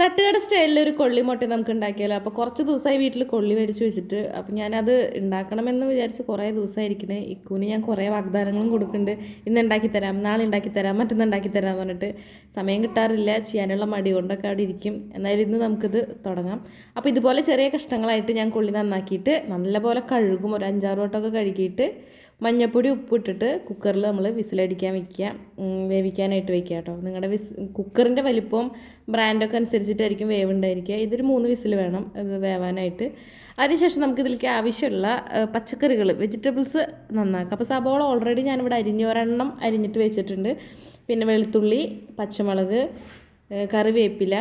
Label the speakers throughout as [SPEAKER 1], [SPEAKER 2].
[SPEAKER 1] തട്ടുകട സ്റ്റൈലിൽ ഒരു കൊള്ളി മുട്ട നമുക്ക് ഉണ്ടാക്കിയാലോ അപ്പോൾ കുറച്ച് ദിവസമായി വീട്ടിൽ കൊള്ളി മേടിച്ച് വെച്ചിട്ട് അപ്പോൾ ഞാനത് ഉണ്ടാക്കണമെന്ന് വിചാരിച്ച് കുറേ ദിവസമായിരിക്കണേ ഇക്കൂന് ഞാൻ കുറേ വാഗ്ദാനങ്ങളും കൊടുക്കുന്നുണ്ട് ഇന്ന് ഉണ്ടാക്കി തരാം നാളെ ഉണ്ടാക്കി തരാം മറ്റൊന്ന് ഉണ്ടാക്കി തരാം എന്ന് പറഞ്ഞിട്ട് സമയം കിട്ടാറില്ല. ചെയ്യാനുള്ള മടി കൊണ്ടൊക്കെ അവിടെ ഇരിക്കും. എന്നാലും ഇന്ന് നമുക്കിത് തുടങ്ങാം. അപ്പോൾ ഇതുപോലെ ചെറിയ കഷ്ണങ്ങളായിട്ട് ഞാൻ കൊള്ളി നന്നാക്കിയിട്ട് നല്ലപോലെ കഴുകും. ഒരു അഞ്ചാറ് വട്ടമൊക്കെ കഴുകിയിട്ട് മഞ്ഞപ്പൊടി ഉപ്പിട്ടിട്ട് കുക്കറിൽ നമ്മൾ വിസിലടിക്കാൻ വെക്കുക. ഉം, വേവിക്കാനായിട്ട് വെക്കുക കേട്ടോ. നിങ്ങളുടെ വിസ് കുക്കറിന്റെ വലിപ്പം ബ്രാൻഡൊക്കെ അനുസരിച്ചിട്ടായിരിക്കും വേവുണ്ടായിരിക്കുക. ഇതൊരു മൂന്ന് വിസിൽ വേണം ഇത് വേവാനായിട്ട്. അതിനുശേഷം നമുക്കിതിലേക്ക് ആവശ്യമുള്ള പച്ചക്കറികൾ വെജിറ്റബിൾസ് നന്നാക്കാം. അപ്പോൾ സബോള ഓൾറെഡി ഞാനിവിടെ അരിഞ്ഞ് ഒരെണ്ണം അരിഞ്ഞിട്ട് വെച്ചിട്ടുണ്ട്. പിന്നെ വെളുത്തുള്ളി പച്ചമുളക് കറിവേപ്പില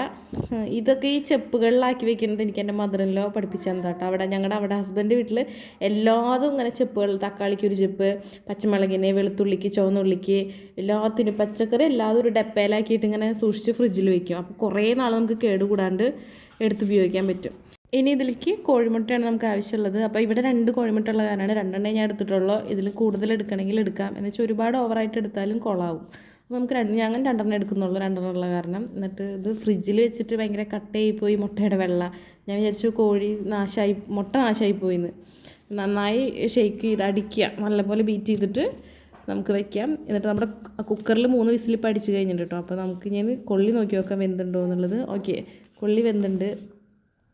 [SPEAKER 1] ഇതൊക്കെ ഈ ചെപ്പുകളിലാക്കി വെക്കുന്നത് എനിക്ക് എന്റെ മദറിലോ പഠിപ്പിച്ചു തന്നതാട്ടോ. അവിടെ ഞങ്ങളുടെ അവിടെ ഹസ്ബൻഡ് വീട്ടിൽ എല്ലാതും ഇങ്ങനെ ചെപ്പുകൾ തക്കാളിക്ക് ഒരു ചെപ്പ് പച്ചമുളകിന് വെളുത്തുള്ളിക്ക് ചുവന്നുള്ളിക്ക് എല്ലാത്തിനും പച്ചക്കറി എല്ലാതും ഒരു ഡപ്പയിലാക്കിയിട്ട് ഇങ്ങനെ സൂക്ഷിച്ച് ഫ്രിഡ്ജിൽ വെക്കും. അപ്പോൾ കുറേ നാൾ നമുക്ക് കേടുകൂടാണ്ട് എടുത്ത് ഉപയോഗിക്കാൻ പറ്റും. ഇനി ഇതിലേക്ക് കോഴിമുട്ടയാണ് നമുക്ക് ആവശ്യമുള്ളത്. അപ്പോൾ ഇവിടെ രണ്ട് കോഴിമുട്ട ഉള്ള കാരണമാണ് രണ്ടെണ്ണേ ഞാൻ എടുത്തിട്ടുള്ളൂ. ഇതിൽ കൂടുതൽ എടുക്കണമെങ്കിൽ എടുക്കാം. എന്ന് വെച്ചാൽ ഒരുപാട് ഓവറായിട്ട് എടുത്താലും കൊളാവും അപ്പോൾ നമുക്ക് രണ്ട് ഞാൻ രണ്ടെണ്ണം എടുക്കുന്നുള്ളൂ രണ്ടെണ്ണം ഉള്ള കാരണം. എന്നിട്ട് ഇത് ഫ്രിഡ്ജിൽ വെച്ചിട്ട് ഭയങ്കര കട്ടയായി പോയി മുട്ടയുടെ വെള്ള. ഞാൻ വിചാരിച്ചു കോഴി നാശമായി മുട്ട നാശമായി പോയിന്ന്. നന്നായി ഷെയ്ക്ക് ചെയ്ത് അടിക്കുക നല്ലപോലെ ബീറ്റ് ചെയ്തിട്ട് നമുക്ക് വെക്കാം. എന്നിട്ട് നമ്മുടെ കുക്കറിൽ മൂന്ന് വിസിൽ ഇപ്പം അടിച്ച് കഴിഞ്ഞിട്ട് കേട്ടോ. അപ്പോൾ നമുക്ക് ഞാൻ കൊള്ളി നോക്കി നോക്കാം വെന്തുണ്ടോ എന്നുള്ളത്. ഓക്കെ കൊള്ളി വെന്തുണ്ട്.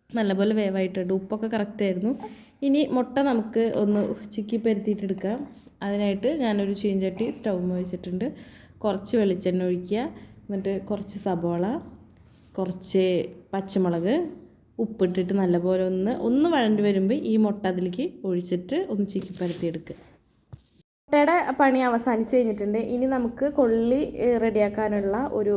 [SPEAKER 1] നല്ലപോലെ വേവായിട്ടുണ്ട്. ഉപ്പൊക്കെ കറക്റ്റായിരുന്നു ഇനി മുട്ട നമുക്ക് ഒന്ന് ചിക്കി പരുത്തിയിട്ടെടുക്കാം അതിനായിട്ട് ഞാനൊരു ചീഞ്ചട്ടി സ്റ്റൗമ്മ വെച്ചിട്ടുണ്ട്. കുറച്ച് വെളിച്ചെണ്ണ ഒഴിക്കുക. എന്നിട്ട് കുറച്ച് സബോള കുറച്ച് പച്ചമുളക് ഉപ്പിട്ടിട്ട് നല്ലപോലെ ഒന്ന് ഒന്ന് വഴണ്ടി വരുമ്പോൾ ഈ മുട്ട അതിലേക്ക് ഒഴിച്ചിട്ട് ഒന്ന് ചിക്കി പരത്തിയെടുക്കുക മുട്ടയുടെ പണി അവസാനിച്ച് കഴിഞ്ഞിട്ടുണ്ട്. ഇനി നമുക്ക് കൊള്ളി റെഡിയാക്കാനുള്ള ഒരു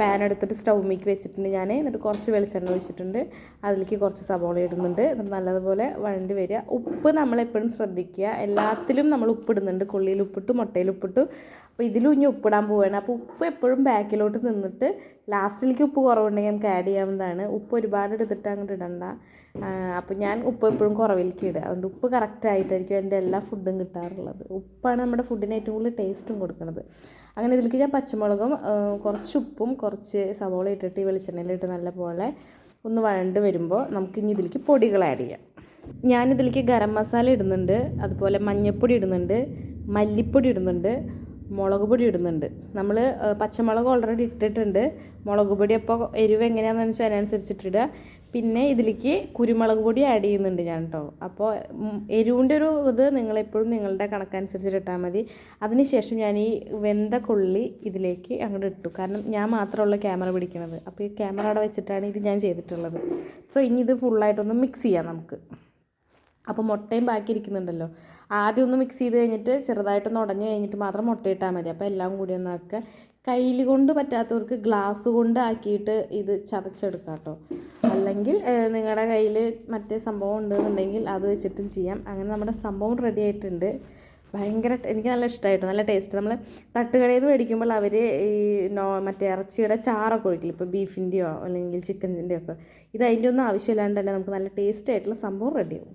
[SPEAKER 1] പാൻ എടുത്തിട്ട് സ്റ്റൗമിക്ക് വെച്ചിട്ടുണ്ട് ഞാൻ എന്നിട്ട് കുറച്ച് വെളിച്ചെണ്ണ ഒഴിച്ചിട്ടുണ്ട്. അതിലേക്ക് കുറച്ച് സബോള ഇടുന്നുണ്ട്. എന്നിട്ട് നല്ലതുപോലെ വഴണ്ടി വരിക. ഉപ്പ് നമ്മളെപ്പോഴും ശ്രദ്ധിക്കുക. എല്ലാത്തിലും നമ്മൾ ഉപ്പിടുന്നുണ്ട് കൊള്ളിയിൽ ഉപ്പിട്ടു മുട്ടയിൽ ഉപ്പിട്ടു. അപ്പോൾ ഇതിലും ഇനി ഉപ്പിടാൻ പോവുകയാണ്. അപ്പോൾ ഉപ്പ് എപ്പോഴും ബാക്കിലോട്ട് നിന്നിട്ട് ലാസ്റ്റിലേക്ക് ഉപ്പ് കുറവുണ്ടെങ്കിൽ നമുക്ക് ആഡ് ചെയ്യാവുന്നതാണ്. ഉപ്പ് ഒരുപാട് എടുത്തിട്ട് അങ്ങോട്ട് ഇടണ്ട. അപ്പോൾ ഞാൻ ഉപ്പ് എപ്പോഴും കുറവിലേക്ക് ഇടുക. അതുകൊണ്ട് ഉപ്പ് കറക്റ്റ് ആയിട്ടായിരിക്കും എന്റെ എല്ലാ ഫുഡും കിട്ടാറുള്ളത്. ഉപ്പാണ് നമ്മുടെ ഫുഡിന് ഏറ്റവും കൂടുതൽ ടേസ്റ്റും കൊടുക്കുന്നത്. അങ്ങനെ ഇതിലേക്ക് ഞാൻ പച്ചമുളകും കുറച്ച് ഉപ്പും കുറച്ച് സവോള ഇട്ടിട്ട് ഈ വെളിച്ചെണ്ണയിലിട്ട് നല്ലപോലെ ഒന്ന് വഴണ്ട് വരുമ്പോൾ നമുക്ക് ഇനി ഇതിലേക്ക് പൊടികൾ ആഡ് ചെയ്യാം. ഞാനിതിലേക്ക് ഗരം മസാല ഇടുന്നുണ്ട്. അതുപോലെ മഞ്ഞൾപ്പൊടി ഇടുന്നുണ്ട്. മല്ലിപ്പൊടി ഇടുന്നുണ്ട്. മുളക് പൊടി ഇടുന്നുണ്ട്. നമ്മൾ പച്ചമുളക് ഓൾറെഡി ഇട്ടിട്ടുണ്ട്. മുളക് പൊടി അപ്പോൾ എരിവ് എങ്ങനെയാണെന്ന് വെച്ചാൽ അതിനനുസരിച്ചിട്ടിടുക പിന്നെ ഇതിലേക്ക് കുരുമുളക് പൊടി ആഡ് ചെയ്യുന്നുണ്ട് ഞാൻ കേട്ടോ അപ്പോൾ എരിവിന്റെ ഒരു ഇത് നിങ്ങളെപ്പോഴും നിങ്ങളുടെ കണക്കനുസരിച്ചിട്ട് ഇട്ടാൽ മതി. അതിനുശേഷം ഞാൻ ഈ വെന്ത കൊള്ളി ഇതിലേക്ക് അങ്ങോട്ട് ഇട്ടു. കാരണം ഞാൻ മാത്രമുള്ള ക്യാമറ പിടിക്കണത്. അപ്പോൾ ഈ ക്യാമറ അവിടെ വെച്ചിട്ടാണ് ഇത് ഞാൻ ചെയ്തിട്ടുള്ളത്. സോ ഇനി ഇത് ഫുള്ളായിട്ടൊന്ന് മിക്സ് ചെയ്യാം നമുക്ക്. അപ്പോൾ മുട്ടയും ബാക്കി ഇരിക്കുന്നുണ്ടല്ലോ ആദ്യം ഒന്ന് മിക്സ് ചെയ്ത് കഴിഞ്ഞിട്ട് ചെറുതായിട്ടൊന്ന് ഉടഞ്ഞു കഴിഞ്ഞിട്ട് മാത്രം മുട്ട ഇട്ടാൽ മതി. അപ്പോൾ എല്ലാം കൂടി ഒന്ന് ആക്കുക കയ്യിൽ കൊണ്ട് പറ്റാത്തവർക്ക് ഗ്ലാസ് കൊണ്ട് ആക്കിയിട്ട് ഇത് ചതച്ചെടുക്കാം കേട്ടോ. അല്ലെങ്കിൽ നിങ്ങളുടെ കയ്യിൽ മറ്റേ സംഭവം ഉണ്ടെന്നുണ്ടെങ്കിൽ അത് വെച്ചിട്ടും ചെയ്യാം. അങ്ങനെ നമ്മുടെ സംഭവം റെഡി ആയിട്ടുണ്ട്. ഭയങ്കര എനിക്ക് നല്ല ഇഷ്ടമായിട്ട് നല്ല ടേസ്റ്റ് നമ്മൾ തട്ടുകടയിൽ നിന്ന് മേടിക്കുമ്പോൾ അവർ ഈ നോ മറ്റേ ഇറച്ചിയുടെ ചാറൊക്കെ ഒഴിക്കില്ല? ഇപ്പോൾ ബീഫിന്റെയോ അല്ലെങ്കിൽ ചിക്കൻസിന്റെയോ ഒക്കെ. ഇത് അതിന്റെ ഒന്നും ആവശ്യമില്ലാണ്ട് തന്നെ നമുക്ക് നല്ല ടേസ്റ്റ് ആയിട്ടുള്ള സംഭവം റെഡിയാവും